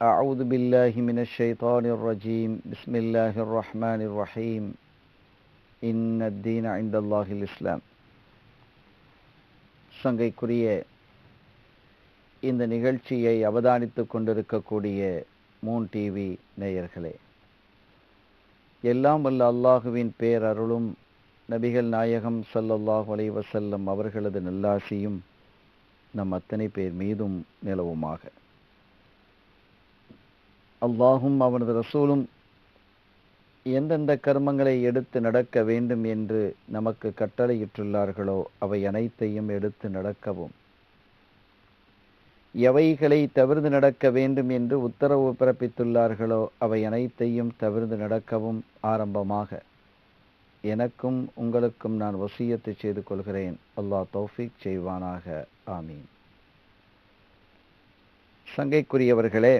أعوذ بالله من الشيطان الرجيم بسم الله الرحمن الرحيم إن الدين عند الله الإسلام சங்கைக்குரிய இந்த நிகழ்ச்சியை அவதானித்துக் கொண்டிருக்கக்கூடிய மூன் டிவி நேயர்களே எல்லாம் வல்ல அல்லாஹுவின் பேரருளும் நபிகள் நாயகம் ஸல்லல்லாஹு அலைஹி வஸல்லம் அவர்களது நல்லாசியும் நம் அத்தனை பேர் மீதும் நிலவுமாக அல்லாஹும் அவனது ரசூலும் எந்தெந்த கர்மங்களை எடுத்து நடக்க வேண்டும் என்று நமக்கு கட்டளையிட்டுள்ளார்களோ அவை அனைத்தையும் எடுத்து நடக்கவும். எவைகளை தவிர்த்து நடக்க வேண்டும் என்று உத்தரவு பிறப்பித்துள்ளார்களோ அவை அனைத்தையும் தவிர்த்து நடக்கவும் ஆரம்பமாக. எனக்கும் உங்களுக்கும் நான் வசியத்தை செய்து கொள்கிறேன். அல்லாஹ் தௌஃபிக் செய்வானாக. ஆமீன். சங்கைக்குரியவர்களே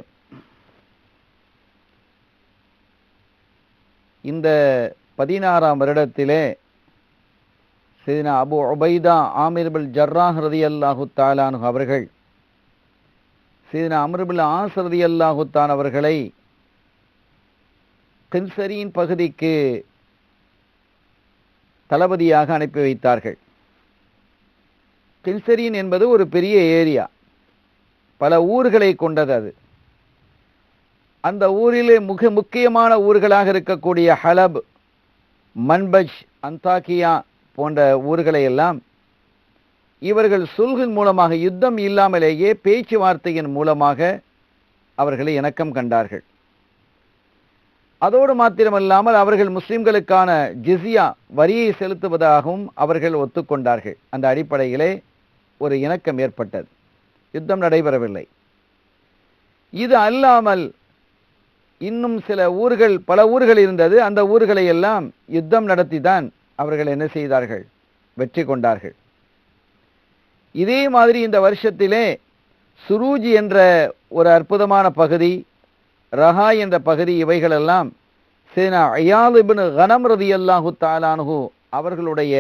இந்த பதினாறாம் வருடத்திலே சீனா அபு உபைதா ஆமிர்பில் ஜர்ராஹ் ரதி அல்லாஹு தாலானு அவர்கள் சீனா அமர்பில் ஆஸ் ரதி அல்லாஹுத்தான் அவர்களை கின்சரியின் பகுதிக்கு தளபதியாக அனுப்பி வைத்தார்கள். கின்சரின் என்பது ஒரு பெரிய ஏரியா. பல ஊர்களை கொண்டது அது. அந்த ஊரிலே மிக முக்கியமான ஊர்களாக இருக்கக்கூடிய ஹலப் மன்பஜ் அந்தாக்கியா போன்ற ஊர்களை எல்லாம் இவர்கள் சுல்கின் மூலமாக யுத்தம் இல்லாமலேயே பேச்சுவார்த்தையின் மூலமாக அவர்களை இணக்கம் கண்டார்கள். அதோடு மாத்திரமல்லாமல் அவர்கள் முஸ்லிம்களுக்கான ஜிசியா வரியை செலுத்துவதாகவும் அவர்கள் ஒத்துக்கொண்டார்கள். அந்த அடிப்படையிலே ஒரு இணக்கம் ஏற்பட்டது. யுத்தம் நடைபெறவில்லை. இது அல்லாமல் இன்னும் சில ஊர்கள் பல ஊர்கள் இருந்தது. அந்த ஊர்களை எல்லாம் யுத்தம் நடத்தி தான் அவர்கள் என்ன செய்தார்கள்? வெற்றி கொண்டார்கள். இதே மாதிரி இந்த வருஷத்திலே சுரூஜி என்ற ஒரு அற்புதமான பகுதி ரஹா என்ற பகுதி இவைகளெல்லாம் சேனா அயாலிபின் கனம் ரதி அல்லாஹு தாலானு அவர்களுடைய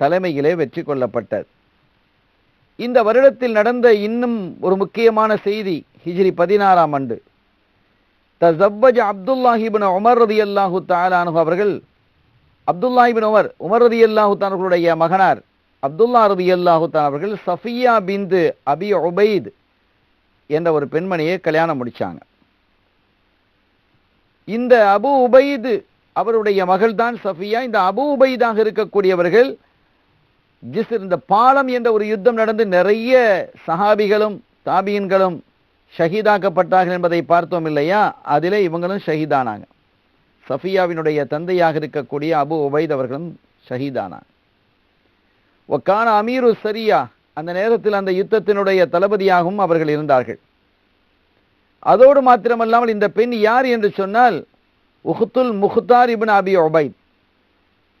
தலைமையிலே வெற்றி கொள்ளப்பட்டது. இந்த வருடத்தில் நடந்த இன்னும் ஒரு முக்கியமான செய்தி ஹிஜ்ரி பதினாறாம் ஆண்டு. தசப்பஜ் அப்துல்லாஹிபின் உமர் ரதி அல்லாஹு தாலானு அவர்கள் அப்துல்லாஹிபின் உமர் உமர் ரதி அல்லாஹு தானர்களுடைய மகனார் அப்துல்லா ரதி அல்லாஹு அவர்கள் சஃபியா பிந்து அபி உபைத் என்ற ஒரு பெண்மணியை கல்யாணம் முடிச்சாங்க. இந்த அபு உபைது அவருடைய மகள் தான் சஃபியா. இந்த அபு உபைதாக இருக்கக்கூடியவர்கள் ஜிஸ் இந்த பாலம் என்ற ஒரு யுத்தம் நடந்து நிறைய சஹாபிகளும் தாபியன்களும் ஷஹீதாக்கப்பட்டார்கள் என்பதை பார்த்தோம் இல்லையா? அதிலே இவங்களும் ஷஹீதானாங்க. சஃபியாவினுடைய தந்தையாக இருக்கக்கூடிய அபு உபைத் அவர்களும் ஷஹீதானாங்க. ஒக்கான அமீரு சரியா அந்த நேரத்தில் அந்த யுத்தத்தினுடைய தளபதியாகவும் அவர்கள் இருந்தார்கள். அதோடு மாத்திரமல்லாமல் இந்த பெண் யார் என்று சொன்னால் உஹுத்துல் Mukhtar ibn Abi Ubaid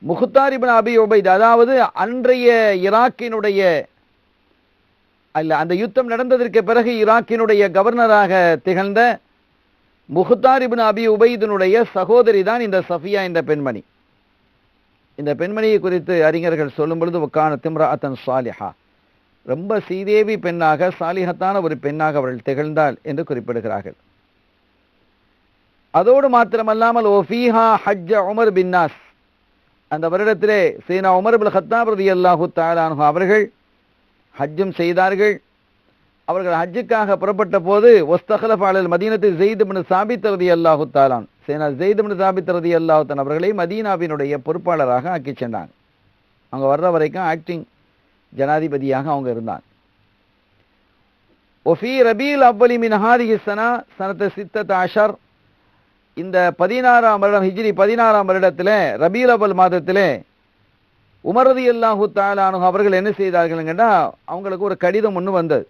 Mukhtar ibn Abi Ubaid அதாவது அன்றைய ஈராக்கினுடைய அல்ல அந்த யுத்தம் நடந்ததற்கு பிறகு ஈராக்கினுடைய கவர்னராக திகழ்ந்த முஹ்தார் இபின் அபி உபைதனுடைய சகோதரி தான் இந்த சஃபியா என்ற பெண்மணி. இந்த பெண்மணியை குறித்து அறிஞர்கள் சொல்லும் பொழுது உக்கான திம்ரா அத்தன் சாலிஹா. ரொம்ப சீதேவி பெண்ணாக சாலிஹத்தான ஒரு பெண்ணாக அவர்கள் திகழ்ந்தாள் என்று குறிப்பிடுகிறார்கள். அதோடு மாத்திரமல்லாமல் ஒஃபீஹா ஹஜ்ஜ உமர் பின்னாஸ் அந்த வருடத்திலே சீனா உமர் பில் ஹத்தாப் ரதி அல்லாஹு தாலானு அவர்கள் ஹஜ்ஜும் செய்தார்கள். அவர்கள் ஹஜ்ஜுக்காக புறப்பட்ட போது ஒஸ்தகலப் அலல் மதீனத்து ஜெயித் சாபித்தரதி அல்லாஹு தாலான் சேனா ஜெயித் பின் சாபித் ரதி அவர்களை மதீனாவினுடைய பொறுப்பாளராக ஆக்கி சென்றாங்க அவங்க வர்ற வரைக்கும் ஆக்டிங் ஜனாதிபதியாக அவங்க இருந்தாங்க. ஒஃபி ரபீல் அவ்வலி மின் ஹாதிஹி சனா சனத்த சித்தத் அஷர் இந்த பதினாறாம் வருடம் ஹிஜ்ரி பதினாறாம் வருடத்தில் ரபீல் அவல் மாதத்திலே உமரதி அல்லாஹு தாலானு அவர்கள் என்ன செய்தார்கள் கேட்டால் அவங்களுக்கு ஒரு கடிதம் ஒன்று வந்தது.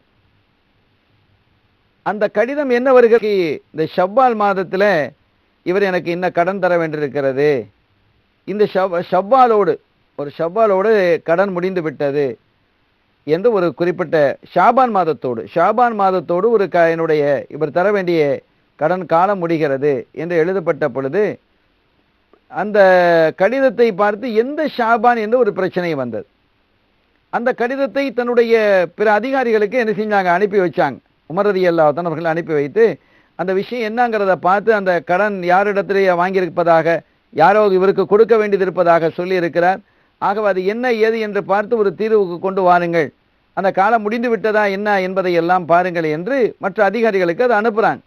அந்த கடிதம் என்ன வருகிறது இந்த ஷவ்வால் மாதத்தில் இவர் எனக்கு இன்ன கடன் தர வேண்டியிருக்கிறது. இந்த ஷவ் ஷவ்வாலோடு ஒரு ஷவ்வாலோடு கடன் முடிந்து விட்டது என்று ஒரு குறிப்பிட்ட ஷாபான் மாதத்தோடு ஷாபான் மாதத்தோடு ஒரு க என்னுடைய இவர் தர வேண்டிய கடன் காலம் முடிகிறது என்று எழுதப்பட்ட பொழுது அந்த கடிதத்தை பார்த்து எந்த ஷாபான் என்று ஒரு பிரச்சனை வந்தது. அந்த கடிதத்தை தன்னுடைய பிற அதிகாரிகளுக்கு என்ன செஞ்சாங்க? அனுப்பி வச்சாங்க. உமரதி அல்லாஹன் அவர்கள் அனுப்பி வைத்து அந்த விஷயம் என்னங்கிறத பார்த்து அந்த கடன் யாரிடத்திலேயே வாங்கியிருப்பதாக யாரோ இவருக்கு கொடுக்க வேண்டியது இருப்பதாக சொல்லியிருக்கிறார். ஆகவே அது என்ன ஏது என்று பார்த்து ஒரு தீர்வுக்கு கொண்டு வாருங்கள். அந்த காலம் முடிந்து விட்டதா என்ன என்பதை எல்லாம் பாருங்கள் என்று மற்ற அதிகாரிகளுக்கு அதை அனுப்புகிறாங்க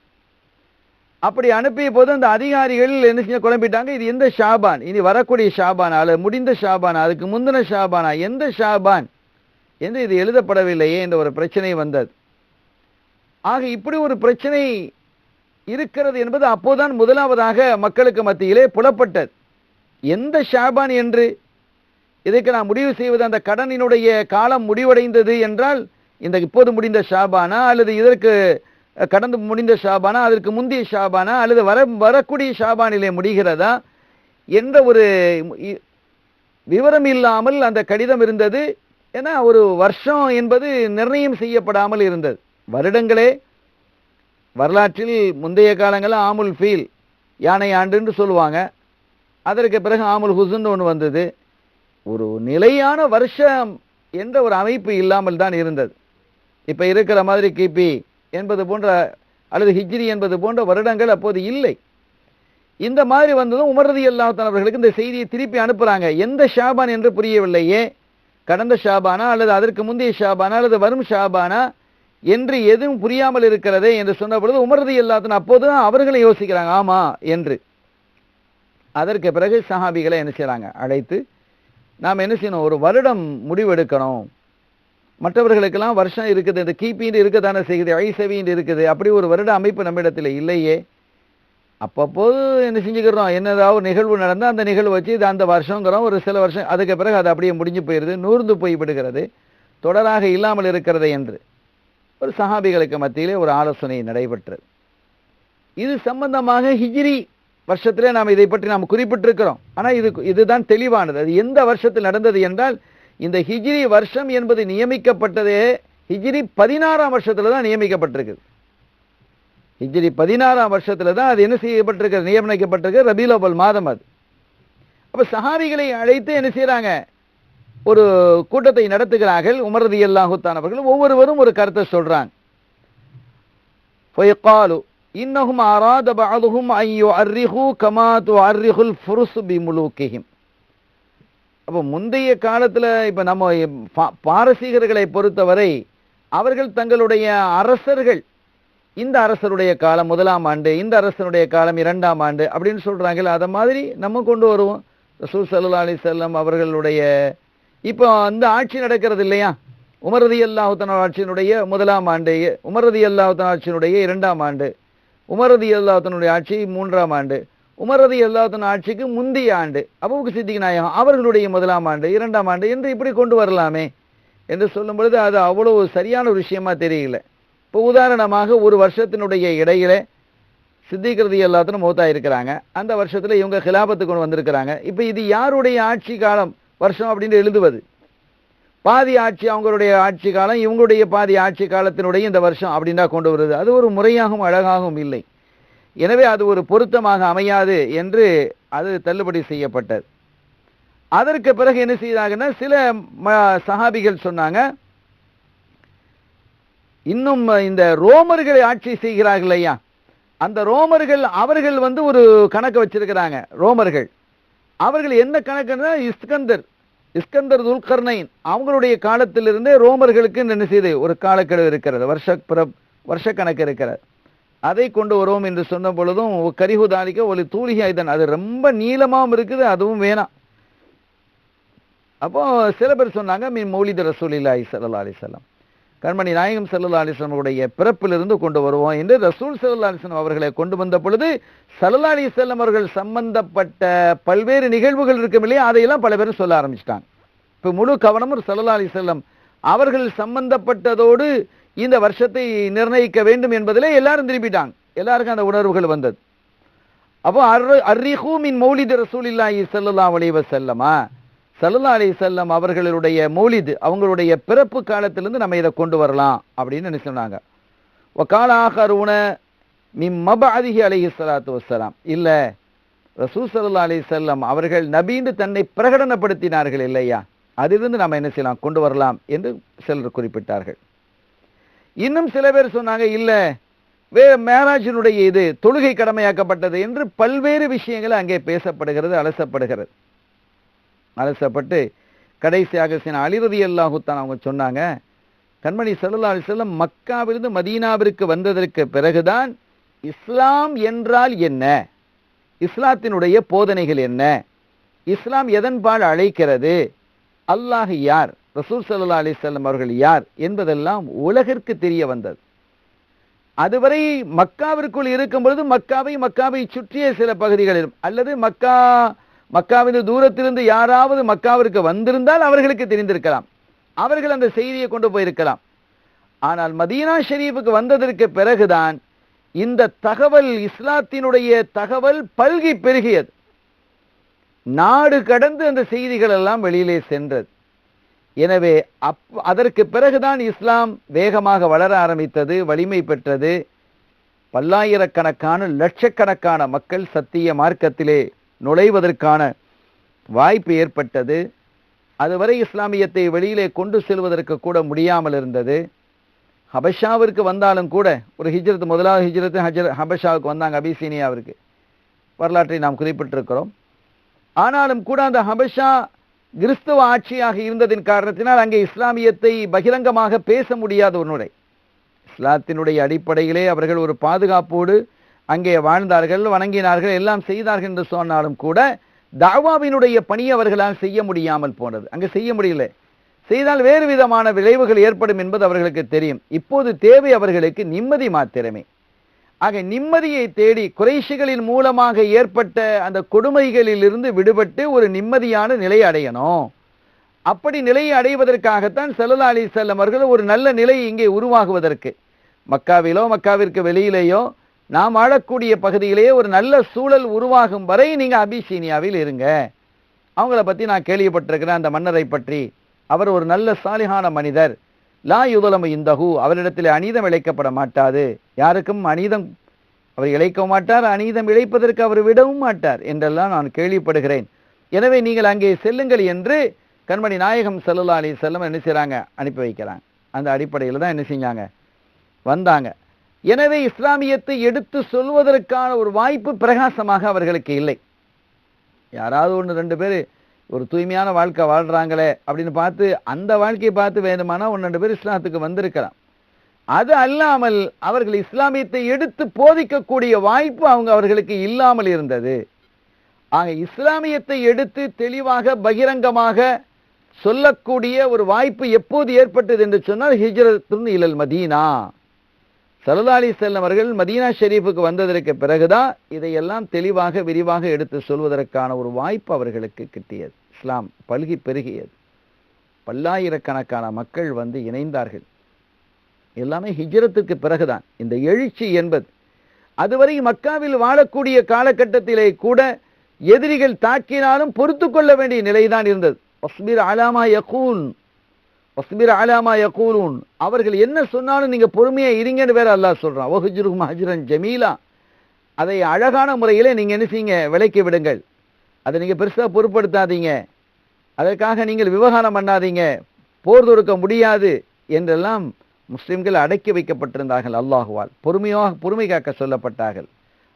அப்படி அனுப்பிய போது அந்த அதிகாரிகள் என்ன செஞ்ச குழம்பிட்டாங்க? இது எந்த ஷாபான்? இனி வரக்கூடிய ஷாபானா அல்லது முடிந்த ஷாபானா அதுக்கு முந்தின ஷாபானா எந்த ஷாபான்? என்று இது எழுதப்படவில்லையே என்ற ஒரு பிரச்சனை வந்தது. ஆக இப்படி ஒரு பிரச்சனை இருக்கிறது என்பது அப்போதான் முதலாவதாக மக்களுக்கு மத்தியிலே புலப்பட்டது. எந்த ஷாபான் என்று? இதற்கு நான் முடிவு செய்வது அந்த கடனினுடைய காலம் முடிவடைந்தது என்றால் இந்த இப்போது முடிந்த ஷாபானா அல்லது இதற்கு கடந்து முடிந்த ஷாபானா அதற்கு முந்தைய ஷாபானா அல்லது வர வரக்கூடிய ஷாபானிலே முடிகிறதா என்ற ஒரு இ- விவரம் இல்லாமல் அந்த கடிதம் இருந்தது ஏன்னா ஒரு வருஷம் என்பது நிர்ணயம் செய்யப்படாமல் இருந்தது. வருடங்களே வரலாற்றில் முந்தைய காலங்களில் ஆமுல் ஃபீல் யானை ஆண்டுன்னு சொல்லுவாங்க. அதற்கு பிறகு ஆமுல் ஹுசுன்னு ஒன்று வந்தது. ஒரு நிலையான வருஷம் என்ற ஒரு அமைப்பு இல்லாமல் தான் இருந்தது. இப்போ இருக்கிற மாதிரி கிபி என்பது போன்ற அல்லது ஹிஜ்ரி என்பது போன்ற வருடங்கள் அப்போது இல்லை. இந்த மாதிரி வந்ததும் உமரதி அல்லாஹான் அவர்களுக்கு இந்த செய்தியை திருப்பி அனுப்புகிறாங்க எந்த ஷாபான் என்று புரியவில்லையே. கடந்த ஷாபானா அல்லது அதற்கு முந்தைய ஷாபானா அல்லது வரும் ஷாபானா என்று எதுவும் புரியாமல் இருக்கிறதே என்று சொன்ன பொழுது உமரதி அல்லாத்தன் அப்போதுதான் அவர்களை யோசிக்கிறாங்க. ஆமா என்று. அதற்கு பிறகு சஹாபிகளை என்ன செய்கிறாங்க அழைத்து நாம் என்ன செய்யணும்? ஒரு வருடம் முடிவெடுக்கணும். மற்றவர்களுக்கெல்லாம் வருஷம் இருக்குது இந்த கிபின்னு இருக்கத்தானே செய்யுது ஐசவின்னு இருக்குது அப்படி ஒரு வருட அமைப்பு நம்மிடத்தில் இல்லையே. அப்பப்போது என்ன செஞ்சுக்கிறோம்? என்னதாவது நிகழ்வு நடந்தால் அந்த நிகழ்வு வச்சு இது அந்த வருஷங்கிறோம் ஒரு சில வருஷம் அதுக்கு பிறகு அது அப்படியே முடிஞ்சு போயிடுது நூர்ந்து போய் விடுகிறது. தொடராக இல்லாமல் இருக்கிறது என்று. ஒரு சஹாபிகளுக்கு மத்தியிலே ஒரு ஆலோசனை நடைபெற்றது. இது சம்பந்தமாக ஹிஜ்ரி வருஷத்திலே நாம் இதை பற்றி நாம் குறிப்பிட்டிருக்கிறோம். ஆனால் இது இதுதான் தெளிவானது. அது எந்த வருஷத்தில் நடந்தது என்றால் இந்த ஹிஜிரி வருஷம் என்பது நியமிக்கப்பட்டதே ஹிஜ்ரி பதினாறாம் வருஷத்தில் தான் நியமிக்கப்பட்டிருக்குது ஹிஜ்ரி பதினாறாம் வருஷத்தில் தான் அது என்ன செய்யப்பட்டிருக்கு நியமிக்கப்பட்டிருக்கு ரபீலோபல் மாதம் அது. அப்போ சஹாபிகளை அழைத்து என்ன செய்கிறாங்க ஒரு கூட்டத்தை நடத்துகிறார்கள். உமரதி அல்லாஹுத்தானவர்கள் ஒவ்வொருவரும் ஒரு கருத்தை சொல்கிறாங்க ஃபயக்காலு இன்னஹும் ஆராத பாதுகும் ஐயோ அர்ரிஹு கமாத்து அர்ரிஹுல் ஃபுருசு பி முலூக்கிஹிம். அப்போ முந்தைய காலத்தில் இப்போ நம்ம பாரசீகர்களை பொறுத்தவரை அவர்கள் தங்களுடைய அரசர்கள். இந்த அரசருடைய காலம் முதலாம் ஆண்டு இந்த அரசனுடைய காலம் இரண்டாம் ஆண்டு அப்படின்னு சொல்கிறாங்கல்ல அதை மாதிரி நம்ம கொண்டு வருவோம். ரசூல் சல்லா அலி செல்லம் அவர்களுடைய இப்போ அந்த ஆட்சி நடக்கிறது இல்லையா? உமரதி அல்லாஹுத்தன ஆட்சியினுடைய முதலாம் ஆண்டு உமரதி அல்லாஹுத்தன ஆட்சியினுடைய இரண்டாம் ஆண்டு உமரதி அல்லாஹுத்தனுடைய ஆட்சி மூன்றாம் ஆண்டு. உமரதி எல்லாத்தின் ஆட்சிக்கு முந்தைய ஆண்டு அபுக்கு சித்திக் நாயகம் அவர்களுடைய முதலாம் ஆண்டு இரண்டாம் ஆண்டு என்று இப்படி கொண்டு வரலாமே என்று சொல்லும் பொழுது அது அவ்வளவு சரியான ஒரு விஷயமா தெரியல. இப்போ உதாரணமாக ஒரு வருஷத்தினுடைய இடையில சித்திக்கிறது எல்லாத்தினும் மௌத்தா இருக்கிறாங்க. அந்த வருஷத்தில் இவங்க கிலாபத்து கொண்டு வந்திருக்கிறாங்க. இப்போ இது யாருடைய ஆட்சி காலம் வருஷம் அப்படின்னு எழுதுவது? பாதி ஆட்சி அவங்களுடைய ஆட்சி காலம் இவங்களுடைய பாதி ஆட்சி காலத்தினுடைய இந்த வருஷம் அப்படின்னா கொண்டு வருது அது ஒரு முறையாகவும் அழகாகவும் இல்லை. எனவே அது ஒரு பொருத்தமாக அமையாது என்று அது தள்ளுபடி செய்யப்பட்டது. அதற்கு பிறகு என்ன செய்தாங்கன்னா சில ம- சஹாபிகள் சொன்னாங்க இன்னும் இந்த ரோமர்களை ஆட்சி செய்கிறார்கள் ஐயா. அந்த ரோமர்கள் அவர்கள் வந்து ஒரு கணக்கு வச்சிருக்கிறாங்க ரோமர்கள். அவர்கள் என்ன கணக்குன்னா இஸ்கந்தர் இஸ்கந்தர் துல்கர்னைன் அவங்களுடைய காலத்திலிருந்தே ரோமர்களுக்கு என்ன செய்து ஒரு காலக்கெடு இருக்கிறது வருஷ பிற வருஷ கணக்கு இருக்கிறது. அதை கொண்டு வருவோம் என்று சொன்ன பொழுதும் கரிஹுதாலிக்க ஒரு தூளிகை ஐதன். அது ரொம்ப நீளமாகவும் இருக்குது அதுவும் வேணாம். அப்போ சில பேர் சொன்னாங்க மீன் மௌலித ரசூலில்லாஹி சல்லா அலைஹி கண்மணி நாயகம் சல்லா அலிஸ்லாமுடைய உடைய பிறப்பிலிருந்து கொண்டு வருவோம் என்று ரசூல் சல்லா அலிஸ்லாம் அவர்களை கொண்டு வந்த பொழுது சல்லா அலிஸ்லாம் அவர்கள் சம்பந்தப்பட்ட பல்வேறு நிகழ்வுகள் இருக்கும் இல்லையா? அதையெல்லாம் பல பேரும் சொல்ல ஆரம்பிச்சிட்டாங்க. இப்போ முழு கவனமும் சல்லா அலிஸ்லாம் அவர்கள் சம்பந்தப்பட்டதோடு இந்த வருஷத்தை நிர்ணயிக்க வேண்டும் என்பதிலே எல்லாரும் திரும்பிட்டாங்க. எல்லாருக்கும் அந்த உணர்வுகள் வந்தது. அப்போ அர்ரிஹூ மின் மௌலிது ரசூலில்லாஹி ஸல்லல்லாஹு அலைஹி வஸல்லமா? ஸல்லல்லாஹு அலி செல்லம் அவர்களுடைய மௌலிது அவங்களுடைய பிறப்பு காலத்திலிருந்து நம்ம இதை கொண்டு வரலாம் அப்படின்னு என்ன சொன்னாங்க. வகால ஆகரூன மிம் அதிக அலைஹி ஸலாத்து வஸ்ஸலாம் இல்லை ரசூல் ஸல்லல்லாஹு அலைஹி அவர்கள் நபீண்டு தன்னை பிரகடனப்படுத்தினார்கள் இல்லையா? அதிலிருந்து நாம் என்ன செய்யலாம்? கொண்டு வரலாம் என்று சிலர் குறிப்பிட்டார்கள். இன்னும் சில பேர் சொன்னாங்க இல்லை வே மேராஜினுடைய இது தொழுகை கடமையாக்கப்பட்டது என்று பல்வேறு விஷயங்கள் அங்கே பேசப்படுகிறது அலசப்படுகிறது. அலசப்பட்டு கடைசியாக சில அலிரதி அல்லாஹுத்தான் அவங்க சொன்னாங்க கண்மணி சல்லா அலிசல்லம் மக்காவிலிருந்து மதீனாவிற்கு வந்ததற்கு பிறகுதான் இஸ்லாம் என்றால் என்ன? இஸ்லாத்தினுடைய போதனைகள் என்ன? இஸ்லாம் எதன்பால் அழைக்கிறது? அல்லாஹ் யார்? ரசூல் சல்லா அலிசல்லம் அவர்கள் யார் என்பதெல்லாம் உலகிற்கு தெரிய வந்தது. அதுவரை மக்காவிற்குள் இருக்கும் பொழுது மக்காவை மக்காவை சுற்றிய சில பகுதிகளிலும் அல்லது மக்கா மக்காவின் தூரத்திலிருந்து யாராவது மக்காவிற்கு வந்திருந்தால் அவர்களுக்கு தெரிந்திருக்கலாம். அவர்கள் அந்த செய்தியை கொண்டு போயிருக்கலாம். ஆனால் மதீனா ஷெரீஃபுக்கு வந்ததற்கு பிறகுதான் இந்த தகவல் இஸ்லாத்தினுடைய தகவல் பல்கி பெருகியது. நாடு கடந்து அந்த செய்திகள் எல்லாம் வெளியிலே சென்றது. எனவே அப் அதற்கு பிறகுதான் இஸ்லாம் வேகமாக வளர ஆரம்பித்தது வலிமை பெற்றது. பல்லாயிரக்கணக்கான லட்சக்கணக்கான மக்கள் சத்திய மார்க்கத்திலே நுழைவதற்கான வாய்ப்பு ஏற்பட்டது. அதுவரை இஸ்லாமியத்தை வெளியிலே கொண்டு செல்வதற்கு கூட முடியாமல் இருந்தது. ஹபஷாவிற்கு வந்தாலும் கூட ஒரு ஹிஜ்ரத் முதலாவது ஹிஜ்ரத்து ஹஜர் ஹபஷாவுக்கு வந்தாங்க அபிசீனியாவிற்கு. வரலாற்றை நாம் குறிப்பிட்டிருக்கிறோம். ஆனாலும் கூட அந்த ஹபஷா கிறிஸ்துவ ஆட்சியாக இருந்ததின் காரணத்தினால் அங்கே இஸ்லாமியத்தை பகிரங்கமாக பேச முடியாத ஒரு நிலை. இஸ்லாத்தினுடைய அடிப்படையிலே அவர்கள் ஒரு பாதுகாப்போடு அங்கே வாழ்ந்தார்கள் வணங்கினார்கள் எல்லாம் செய்தார்கள் என்று சொன்னாலும் கூட தாவாவினுடைய பணி அவர்களால் செய்ய முடியாமல் போனது. அங்கே செய்ய முடியல. செய்தால் வேறு விதமான விளைவுகள் ஏற்படும் என்பது அவர்களுக்கு தெரியும். இப்போது தேவை அவர்களுக்கு நிம்மதி மாத்திரமே. ஆக நிம்மதியை தேடி குறைஷிகளின் மூலமாக ஏற்பட்ட அந்த கொடுமைகளிலிருந்து விடுபட்டு ஒரு நிம்மதியான நிலையை அடையணும். அப்படி நிலையை அடைவதற்காகத்தான் செல்லல்லா அலி செல்லம் அவர்கள் ஒரு நல்ல நிலை இங்கே உருவாகுவதற்கு. மக்காவிலோ மக்காவிற்கு வெளியிலேயோ நாம் ஆளக்கூடிய பகுதியிலேயே ஒரு நல்ல சூழல் உருவாகும் வரை நீங்க அபிசீனியாவில் இருங்க. அவங்கள பத்தி நான் கேள்விப்பட்டிருக்கிறேன் அந்த மன்னரை பற்றி. அவர் ஒரு நல்ல சாலிகான மனிதர். லா யுதலமு இந்தகு அவரிடத்தில் அநீதம் இழைக்கப்பட மாட்டாது. யாருக்கும் அநீதம் அவர் இழைக்க மாட்டார் அநீதம் இழைப்பதற்கு அவர் விடவும் மாட்டார் என்றெல்லாம் நான் கேள்விப்படுகிறேன். எனவே நீங்கள் அங்கே செல்லுங்கள் என்று கண்மணி நாயகம் செல்லலா அலி செல்லம் என்ன செய்கிறாங்க அனுப்பி வைக்கிறாங்க. அந்த அடிப்படையில் தான் என்ன செஞ்சாங்க? வந்தாங்க. எனவே இஸ்லாமியத்தை எடுத்து சொல்வதற்கான ஒரு வாய்ப்பு பிரகாசமாக அவர்களுக்கு இல்லை. யாராவது ஒன்று ரெண்டு பேர் ஒரு தூய்மையான வாழ்க்கை வாழ்கிறாங்களே அப்படின்னு பார்த்து அந்த வாழ்க்கையை பார்த்து வேணுமானா ஒன்று ரெண்டு பேர் இஸ்லாத்துக்கு வந்திருக்கலாம். அது அல்லாமல் அவர்கள் இஸ்லாமியத்தை எடுத்து போதிக்கக்கூடிய வாய்ப்பு அவங்க அவர்களுக்கு இல்லாமல் இருந்தது. ஆக இஸ்லாமியத்தை எடுத்து தெளிவாக பகிரங்கமாக சொல்லக்கூடிய ஒரு வாய்ப்பு எப்போது ஏற்பட்டது என்று சொன்னால் ஹிஜ்ரத்துன் இலல் மதீனா. சல்லா அலி செல்லம் அவர்கள் மதீனா ஷெரீஃபுக்கு வந்ததற்கு பிறகுதான் இதையெல்லாம் தெளிவாக விரிவாக எடுத்து சொல்வதற்கான ஒரு வாய்ப்பு அவர்களுக்கு கிட்டியது. இஸ்லாம் பல்கி பெருகியது. பல்லாயிரக்கணக்கான மக்கள் வந்து இணைந்தார்கள். எல்லாமே ஹிஜ்ரத்துக்கு பிறகுதான். இந்த எழுச்சி என்பது அதுவரை மக்காவில் வாழக்கூடிய காலகட்டத்திலே கூட எதிரிகள் தாக்கினாலும் பொறுத்து கொள்ள வேண்டிய நிலைதான் இருந்தது. வஸ்பிர் அலாமா யகூன் வஸ்பிர் அலாமா யகூலூன். அவர்கள் என்ன சொன்னாலும் நீங்கள் பொறுமையாக இருங்கன்னு வேற அல்லாஹ் சொல்கிறான் ஒஹுஜுருகும் ஹஜ்ரன் ஜமீலா. அதை அழகான முறையில் நீங்கள் என்ன செய்யுங்க? விலைக்கு விடுங்கள். அதை நீங்கள் பெருசாக பொருட்படுத்தாதீங்க. அதற்காக நீங்கள் விவகாரம் பண்ணாதீங்க. போர் தொடுக்க முடியாது என்றெல்லாம் முஸ்லிம்கள் அடக்கி வைக்கப்பட்டிருந்தார்கள் அல்லாஹுவால். பொறுமையாக பொறுமை காக்க சொல்லப்பட்டார்கள்.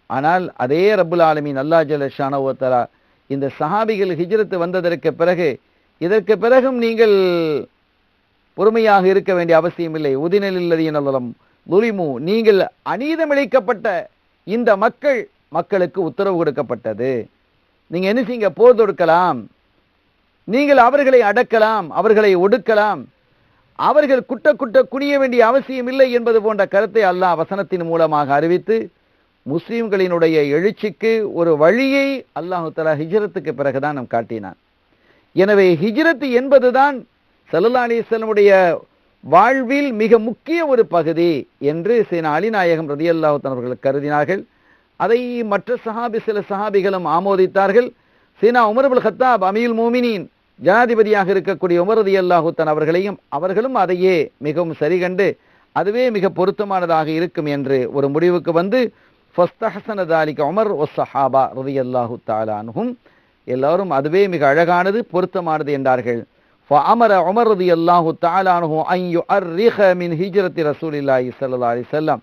ஆனால் அதே ரபுல் ஆலமின் அல்லா ஜலஷானோத்தரா இந்த சஹாபிகள் ஹிஜ்ரத்து வந்ததற்கு பிறகு இதற்கு பிறகும் நீங்கள் பொறுமையாக இருக்க வேண்டிய அவசியமில்லை. உதினலில்லதியின் அல்லலம் துலிமு நீங்கள் அநீதமிழைக்கப்பட்ட இந்த மக்கள் மக்களுக்கு உத்தரவு கொடுக்கப்பட்டது. நீங்கள் என்ன செய்யுங்க? போர் தொடுக்கலாம். நீங்கள் அவர்களை அடக்கலாம் அவர்களை ஒடுக்கலாம். அவர்கள் குட்ட குட்ட குனிய வேண்டிய அவசியம் இல்லை என்பது போன்ற கருத்தை அல்லாஹ் வசனத்தின் மூலமாக அறிவித்து முஸ்லீம்களினுடைய எழுச்சிக்கு ஒரு வழியை அல்லாஹு தலா ஹிஜரத்துக்கு பிறகுதான் நாம் காட்டினான். எனவே ஹிஜ்ரத் என்பதுதான் சல்லல்லா அலிஸ்லமுடைய வாழ்வில் மிக முக்கிய ஒரு பகுதி என்று சீன அலிநாயகம் ரதியல்லாஹுத்தன் அவர்கள் கருதினார்கள். அதை மற்ற சஹாபி சில சஹாபிகளும் ஆமோதித்தார்கள். சீனா உமர்புல் ஹத்தாப் அமீல் மோமினின் ஜனாதிபதியாக இருக்கக்கூடிய உமரதி அல்லாஹுத்தன் அவர்களையும் அவர்களும் அதையே மிகவும் சரிகண்டு அதுவே மிக பொருத்தமானதாக இருக்கும் என்று ஒரு முடிவுக்கு வந்து ஃபஸ்தஹசனதாலிக உமர் ஒ சஹாபா ரதி அல்லாஹு தாலானுகும் எல்லோரும் அதுவே மிக அழகானது பொருத்தமானது என்றார்கள். فأمر عمر رضي الله تعالى عنه أن يؤرخ من هجرة رسول الله صلى الله عليه وسلم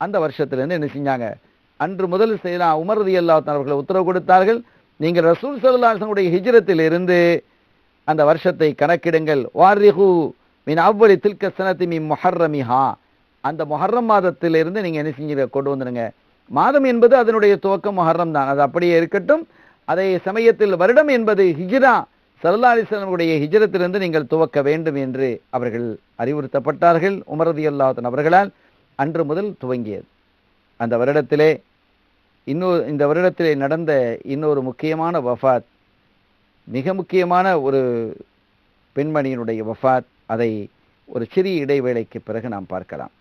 அந்த வருஷத்திலிருந்து என்ன செஞ்சாங்க அன்று முதல் செய்தா உமர் ரதி அல்லா அவர்கள் உத்தரவு கொடுத்தார்கள் நீங்கள் ரசூல் சல்லாஹனுடைய ஹிஜ்ரத்தில் இருந்து அந்த வருஷத்தை கணக்கிடுங்கள் வாரிஹு மின் அவ்வளி தில்க சனத்தி மின் மொஹர்ரமிஹா அந்த மொஹர்ரம் மாதத்திலிருந்து நீங்கள் என்ன செஞ்சீங்க கொண்டு வந்துடுங்க மாதம் என்பது அதனுடைய துவக்கம் மொஹர்ரம் தான் அது அப்படியே இருக்கட்டும் அதே சமயத்தில் வருடம் என்பது ஹிஜ்ரா சல்லா அலிஸ்லாமுடைய ஹிஜரத்திலிருந்து நீங்கள் துவக்க வேண்டும் என்று அவர்கள் அறிவுறுத்தப்பட்டார்கள். உமரதி அல்லாஹன் அவர்களால் அன்று முதல் துவங்கியது. அந்த வருடத்திலே இன்னொரு இந்த வருடத்திலே நடந்த இன்னொரு முக்கியமான வஃபாத் மிக முக்கியமான ஒரு பெண்மணியினுடைய வஃபாத் அதை ஒரு சிறிய இடைவேளைக்கு பிறகு நாம் பார்க்கலாம்.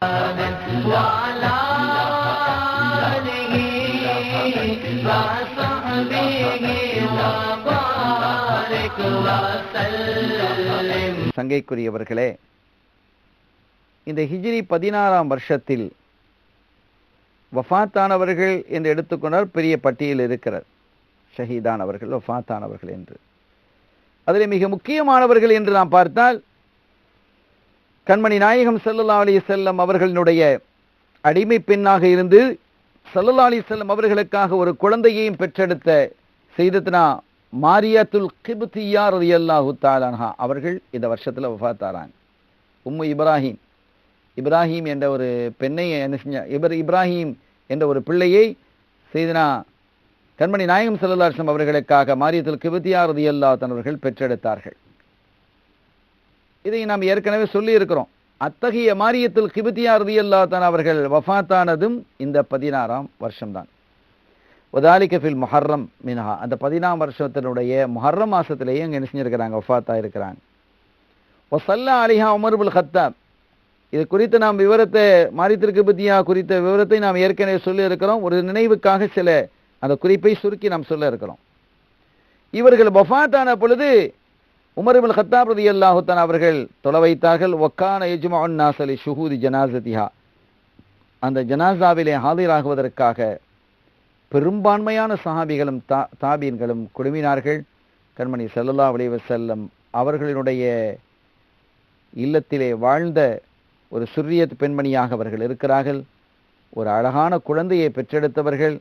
சங்கைக்குரியவர்களே இந்த ஹிஜ்ரி பதினாறாம் வருஷத்தில் வஃத்தானவர்கள் என்று எடுத்துக்கொண்டால் பெரிய பட்டியல் இருக்கிறார். ஷஹீதானவர்கள் வஃத்தானவர்கள் என்று. அதில் மிக முக்கியமானவர்கள் என்று நாம் பார்த்தால் கண்மணி நாயகம் சல்லல்லா அலி செல்லம் அவர்களுடைய அடிமை பெண்ணாக இருந்து சல்லல்லாலி செல்லம் அவர்களுக்காக ஒரு குழந்தையையும் பெற்றெடுத்த செய்தத்னா மாரியாத்துல் கிபுத்தியா ரதியல்லாஹு தாலான்ஹா அவர்கள் இந்த வருஷத்தில் வஃத்தாராங்க உம்மு இப்ராஹிம். இப்ராஹிம் என்ற ஒரு பெண்ணை என்ன செஞ்ச இபர் இப்ராஹிம் என்ற ஒரு பிள்ளையை செய்தனா கண்மணி நாயகம் செல்லல்லாசம் அவர்களுக்காக மாரியத்தில் கிபத்தியா ரதியல்லா தன்னவர்கள் பெற்றெடுத்தார்கள். இதை நாம் ஏற்கனவே சொல்லியிருக்கிறோம். அத்தகைய மாரியத்தில் கிபத்தியா ரதியல்லா அவர்கள் வஃத்தானதும் இந்த பதினாறாம் வருஷம்தான். உதாலிக்க மொஹர்ரம் முஹர்ரம் மினஹா. அந்த பதினாம் வருஷத்தினுடைய மொஹர்ரம் மாசத்திலேயே அங்கே என்ன செஞ்சிருக்கிறாங்க வஃத்தா இருக்கிறாங்க ஒசல்லா அலிஹா உமர்புல் ஹத்தாப் இது குறித்து நாம் விவரத்தை மாரித்திற்கு பத்தியா குறித்த விவரத்தை நாம் ஏற்கனவே சொல்லி இருக்கிறோம். ஒரு நினைவுக்காக சில அந்த குறிப்பை சுருக்கி நாம் சொல்ல இருக்கிறோம். இவர்கள் பஃபாத்தான பொழுது உமருமல் ஹத்தாப் ரதி அல்லாஹுத்தான் அவர்கள் தொலை வைத்தார்கள் ஒக்கான எஜுமான் நாசலி ஷுஹூதி ஜனாசதிஹா அந்த ஜனாசாவிலே ஆஜராகுவதற்காக பெரும்பான்மையான சஹாபிகளும் தா தாபீன்களும் குழுமினார்கள். கண்மணி செல்லல்லா அலைவ செல்லம் அவர்களினுடைய இல்லத்திலே வாழ்ந்த ஒரு சுரியத் பெண்மணியாக அவர்கள் இருக்கிறார்கள். ஒரு அழகான குழந்தையை பெற்றெடுத்தவர்கள்.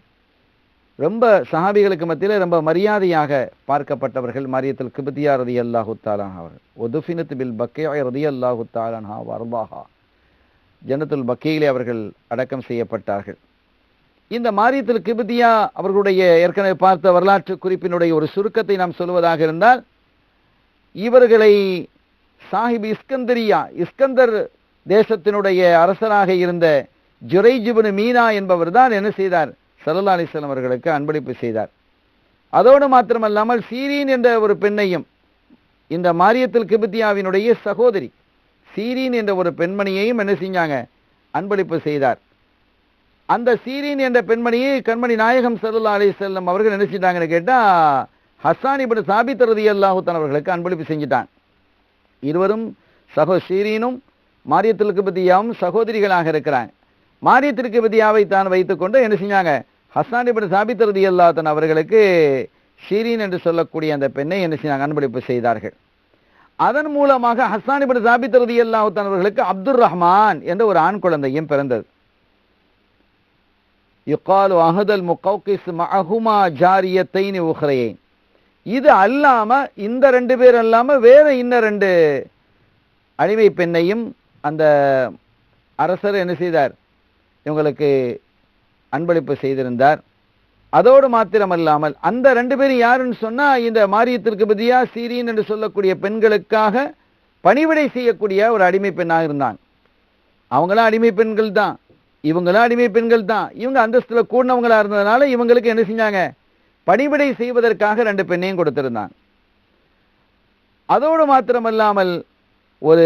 ரொம்ப சஹாபிகளுக்கு மத்தியில் ரொம்ப மரியாதையாக பார்க்கப்பட்டவர்கள் மரியத்தில் கிபத்தியா ரதி அல்லாஹு தாலான் அவர்கள். ஒதுஃபினத் பில் பக்கே ரதி அல்லாஹு தாலான்ஹா வர்பாஹா ஜனத்துல் பக்கேயிலே அவர்கள் அடக்கம் செய்யப்பட்டார்கள். இந்த மாரியத்தில் கிபதியா அவர்களுடைய ஏற்கனவே பார்த்த வரலாற்று குறிப்பினுடைய ஒரு சுருக்கத்தை நாம் சொல்வதாக இருந்தால் இவர்களை சாஹிப் இஸ்கந்தரியா இஸ்கந்தர் தேசத்தினுடைய அரசராக இருந்த ஜுரைஜிபுனு மீனா என்பவர் தான் என்ன செய்தார்? சல்லா அலிஸ்லாம் அவர்களுக்கு அன்பளிப்பு செய்தார். அதோடு மாத்திரமல்லாமல் சீரீன் என்ற ஒரு பெண்ணையும் இந்த மாரியத்தில் கிபத்தியாவினுடைய சகோதரி சீரீன் என்ற ஒரு பெண்மணியையும் என்ன செஞ்சாங்க? அன்பளிப்பு செய்தார். அந்த சீரீன் என்ற பெண்மணியை கண்மணி நாயகம் சல்லா அலி செல்லம் அவர்கள் என்ன செஞ்சாங்கன்னு கேட்டால் ஹசான் இப்படி சாபித் ரதி அல்லாஹுத்தன் அவர்களுக்கு அன்பளிப்பு செஞ்சிட்டான். இருவரும் சகோ சீரீனும் மாரியத்தில் கிபித்தியாவும் சகோதரிகளாக இருக்கிறாங்க. மாரியத்திற்கு விதியாவை தான் வைத்துக்கொண்டு என்ன செஞ்சாங்க? ஹசான் இப்படி சாபித் ரதி அவர்களுக்கு ஷீரீன் என்று சொல்லக்கூடிய அந்த பெண்ணை என்ன செஞ்சாங்க? அன்பளிப்பு செய்தார்கள். அதன் மூலமாக ஹசான் இப்படி சாபித் ரதி அவர்களுக்கு அப்துல் ரஹ்மான் என்ற ஒரு ஆண் குழந்தையும் பிறந்தது. யுகாலு அஹதல் முகௌகிஸ் மஹுமா ஜாரியத்தைனி உஹ்ரையேன். இது அல்லாமல் இந்த ரெண்டு பேர் அல்லாமல் வேறு இன்ன ரெண்டு அடிமை பெண்ணையும் அந்த அரசர் என்ன செய்தார்? இவங்களுக்கு அன்பளிப்பு செய்திருந்தார். அதோடு மாத்திரமல்லாமல் அந்த ரெண்டு பேரும் யாருன்னு சொன்னால் இந்த மாரியத்திற்கு பதியாக சீரியன் என்று சொல்லக்கூடிய பெண்களுக்காக பணிவிடை செய்யக்கூடிய ஒரு அடிமை பெண்ணாக இருந்தான். அவங்களாம் அடிமை பெண்கள் தான். இவங்களாம் அடிமை பெண்கள் தான். இவங்க அந்தஸ்தில் கூடினவங்களாக இருந்ததுனால இவங்களுக்கு என்ன செஞ்சாங்க? பணிவிடை செய்வதற்காக ரெண்டு பெண்ணையும் கொடுத்திருந்தான். அதோடு மாத்திரமல்லாமல் ஒரு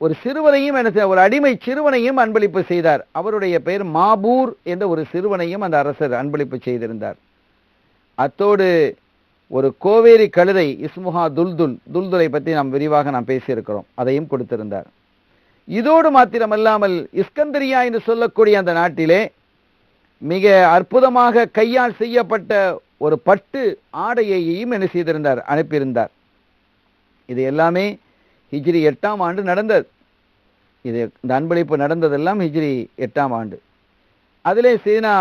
ஒரு சிறுவனையும் என்ன ஒரு அடிமை சிறுவனையும் அன்பளிப்பு செய்தார். அவருடைய பெயர் மாபூர் என்ற ஒரு சிறுவனையும் அந்த அரசர் அன்பளிப்பு செய்திருந்தார். அத்தோடு ஒரு கோவேரி கழுதை இஸ்முஹா துல்துல் துல்துலை பற்றி நாம் விரிவாக நாம் பேசியிருக்கிறோம். அதையும் கொடுத்திருந்தார். இதோடு மாத்திரமல்லாமல் இஸ்கந்தரியா என்று சொல்லக்கூடிய அந்த நாட்டிலே மிக அற்புதமாக கையால் செய்யப்பட்ட ஒரு பட்டு ஆடையையும் என்ன செய்திருந்தார் அனுப்பியிருந்தார். இது எல்லாமே ஹிஜ்ரி எட்டாம் ஆண்டு நடந்தது. இது இந்த அன்பளிப்பு நடந்ததெல்லாம் ஹிஜ்ரி எட்டாம் ஆண்டு. அதிலே சீனா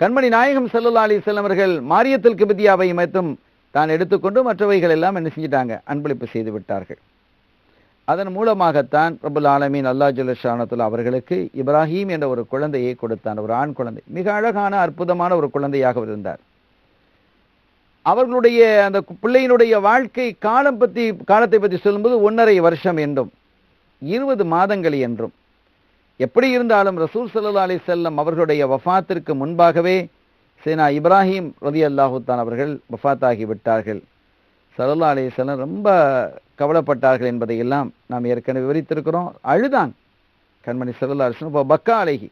கண்மணி நாயகம் சல்லல்லா அலி செல்லவர்கள் மாரியத்தில் கிபதியாவை மட்டும் தான் எடுத்துக்கொண்டு மற்றவைகள் எல்லாம் என்ன செஞ்சிட்டாங்க? அன்பளிப்பு செய்து விட்டார்கள். அதன் மூலமாகத்தான் பிரபுல் ஆலமீன் அல்லா ஜுல்லஷானத்துல அவர்களுக்கு இப்ராஹீம் என்ற ஒரு குழந்தையை கொடுத்தான். ஒரு ஆண் குழந்தை. மிக அழகான அற்புதமான ஒரு குழந்தையாக இருந்தார். அவர்களுடைய அந்த பிள்ளையினுடைய வாழ்க்கை காலம் பற்றி காலத்தை பற்றி சொல்லும்போது ஒன்றரை வருஷம் என்றும் இருபது மாதங்கள் என்றும். எப்படி இருந்தாலும் ரசூல் சல்லா அலி செல்லம் அவர்களுடைய வஃபாத்திற்கு முன்பாகவே சேனா இப்ராஹிம் ரதி அல்லாஹுத்தான் அவர்கள் வஃபாத்தாகி விட்டார்கள். சல்லா அலி செல்லம் ரொம்ப கவலைப்பட்டார்கள் என்பதை எல்லாம் நாம் ஏற்கனவே விவரித்திருக்கிறோம். அழுதான் கண்மணி சல்லா அலிஸ்லம் இப்போ பக்கா அழகி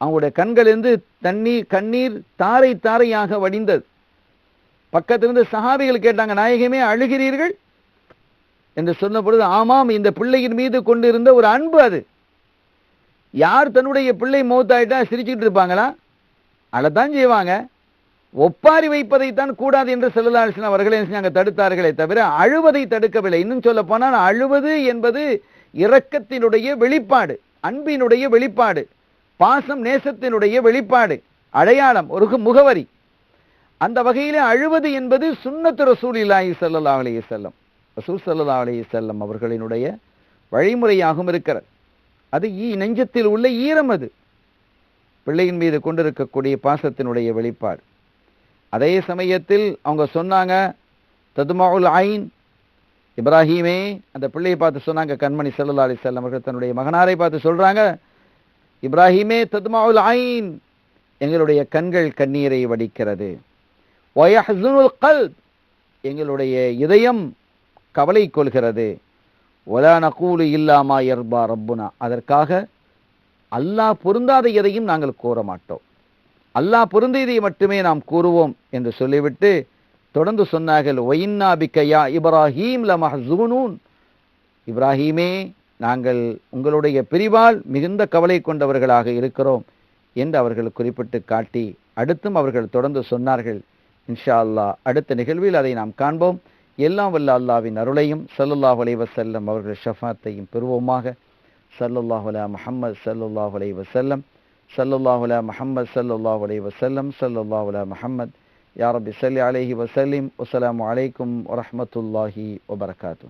அவங்களுடைய கண்களிலிருந்து தண்ணீர் கண்ணீர் தாரை தாரையாக வடிந்தது. பக்கத்திலிருந்து சஹாபிகள் கேட்டாங்க நாயகமே அழுகிறீர்கள்? என்று சொன்ன பொழுது ஆமாம் இந்த பிள்ளையின் மீது கொண்டிருந்த ஒரு அன்பு அது. யார் தன்னுடைய பிள்ளை மூத்தாயிட்டா சிரிச்சுக்கிட்டு இருப்பாங்களா? அழத்தான் செய்வாங்க. ஒப்பாரி வைப்பதைத்தான் கூடாது என்று செல்லலாசன் அவர்களே என்ன தடுத்தார்களே தவிர அழுவதை தடுக்கவில்லை. இன்னும் சொல்ல போனால் அழுவது என்பது இரக்கத்தினுடைய வெளிப்பாடு அன்பினுடைய வெளிப்பாடு பாசம் நேசத்தினுடைய வெளிப்பாடு அடையாளம் ஒரு முகவரி. அந்த வகையிலே அழுவது என்பது சுண்ணத்து ரசூல் இல்லாஹி சல்லா அலைய செல்லம் ரசூல் சல்லா அலைய செல்லம் அவர்களினுடைய வழிமுறையாகவும் இருக்கிறது. அது ஈ நெஞ்சத்தில் உள்ள ஈரம் அது. பிள்ளையின் மீது கொண்டிருக்கக்கூடிய பாசத்தினுடைய வெளிப்பாடு. அதே சமயத்தில் அவங்க சொன்னாங்க ததுமாவுல் ஐன். இப்ராஹீமே அந்த பிள்ளையை பார்த்து சொன்னாங்க கண்மணி ஸல்லல்லாஹு அலி செல்லம் அவர்கள் தன்னுடைய மகனாரை பார்த்து சொல்கிறாங்க இப்ராஹீமே ததுமாவுல் ஐன். எங்களுடைய கண்கள் கண்ணீரை வடிக்கிறது. வயஹ்ஸுனுல் கல் எங்களுடைய இதயம் கவலை கொள்கிறது. ஒலா நகூலு இல்லாமா எர்பா ரப்புனா அதற்காக அல்லாஹ் பொருந்தாத எதையும் நாங்கள் கூற மாட்டோம். அல்லாஹ் பொருந்தியதை மட்டுமே நாம் கூறுவோம் என்று சொல்லிவிட்டு தொடர்ந்து சொன்னார்கள். ஒயின்னா பிக்கையா இப்ராஹீம் ல மஹூனூன் இப்ராஹீமே நாங்கள் உங்களுடைய பிரிவால் மிகுந்த கவலை கொண்டவர்களாக இருக்கிறோம் என்று அவர்கள் குறிப்பிட்டு காட்டி அடுத்தும் அவர்கள் தொடர்ந்து சொன்னார்கள். இன்ஷா அல்லாஹ் அடுத்த நிகழ்வில் அதை நாம் காண்போம். எல்லாம் வல்ல அல்லாவின் அருளையும் சல்லுல்லாஹ் அலைஹி செல்லம் அவர்கள் ஷஃபாத்தையும் பெறுவோமாக. ஸல்லல்லாஹு அலா முஹம்மது சல்லுல்லாஹ் அலைஹி செல்லம் ஸல்லல்லாஹு அலா முஹம்மது சல்லுல்லாஹ் அலைஹி வஸல்லம். ஸல்லல்லாஹு அலா முஹம்மத். யாரபி சல்லி அலஹி அலைஹி வசலாம் அலைக்கும் வரமத்துல்லாஹி வபர்காத்தூ